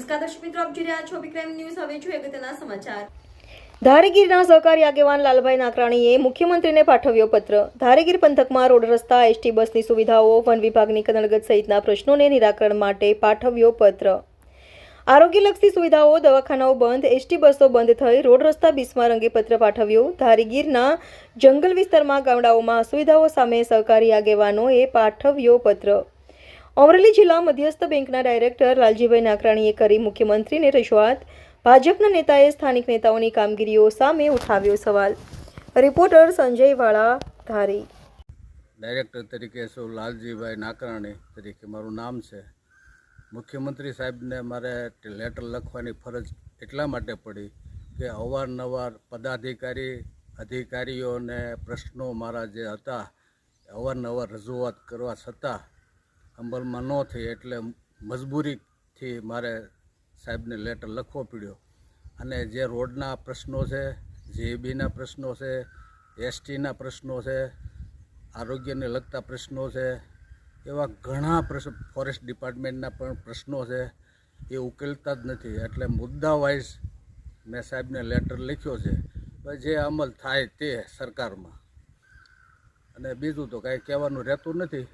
નમસ્કાર દર્શક મિત્રો, આપ જોઈ રહ્યા છો વિક્રમ ન્યૂઝ હવે જોઈએ અગત્યના સમાચાર. ધારેગીરના સહકારી આગેવાન લાલભાઈ નાકરાણીએ મુખ્યમંત્રીને પાઠવ્યો પત્ર. ધારેગીર પંથકમાં રોડ રસ્તા, એસટી બસની સુવિધાઓ, વન વિભાગની કદળગત સહિતના પ્રશ્નોને નિરાકરણ માટે પાઠવ્યો પત્ર. આરોગ્યલક્ષી સુવિધાઓ, દવાખાનાઓ બંધ, એસટી બસો બંધ થઈ રોડ રસ્તા બિસ્માર અંગે પત્ર પાઠવ્યો. ધારીગીરના જંગલ વિસ્તારમાં ગામડાઓમાં સુવિધાઓ સામે સહકારી આગેવાનોએ પાઠવ્યો પત્ર. અમરેલી જિલ્લા મધ્યસ્થ બેંકના ડાયરેક્ટર લાલજીભાઈ નાકરાણીએ કરી મુખ્યમંત્રીને રજૂઆત. ભાજપના નેતાએ સ્થાનિક નેતાઓની કામગીરીઓ સામે ઉઠાવ્યો સવાલ. રિપોર્ટર સંજય વાળા ધારી ડાયરેક્ટર તરીકે શું લાલજીભાઈ નાકરાણી તરીકે મારું નામ છે. મુખ્યમંત્રી સાહેબને મારે લેટર લખવાની ફરજ એટલા માટે પડી કે અવારનવાર પદાધિકારી, અધિકારીઓને પ્રશ્નો મારા જે હતા, અવારનવાર રજૂઆત કરવા છતાં અમલમાં ન થઈ એટલે મજબૂરીથી મારે સાહેબને લેટર લખવો પડ્યો. અને જે રોડના પ્રશ્નો છે જેબીના પ્રશ્નો છે એસટીના પ્રશ્નો છે, આરોગ્યને લગતા પ્રશ્નો છે, એવા ઘણા ફોરેસ્ટ ડિપાર્ટમેન્ટના પણ પ્રશ્નો છે, એ ઉકેલતા જ નથી. એટલે મુદ્દા વાઇઝ મેં સાહેબને લેટર લખ્યો છે. જે અમલ થાય તે સરકારમાં. અને બીજું તો કાંઈ કહેવાનું રહેતું નથી.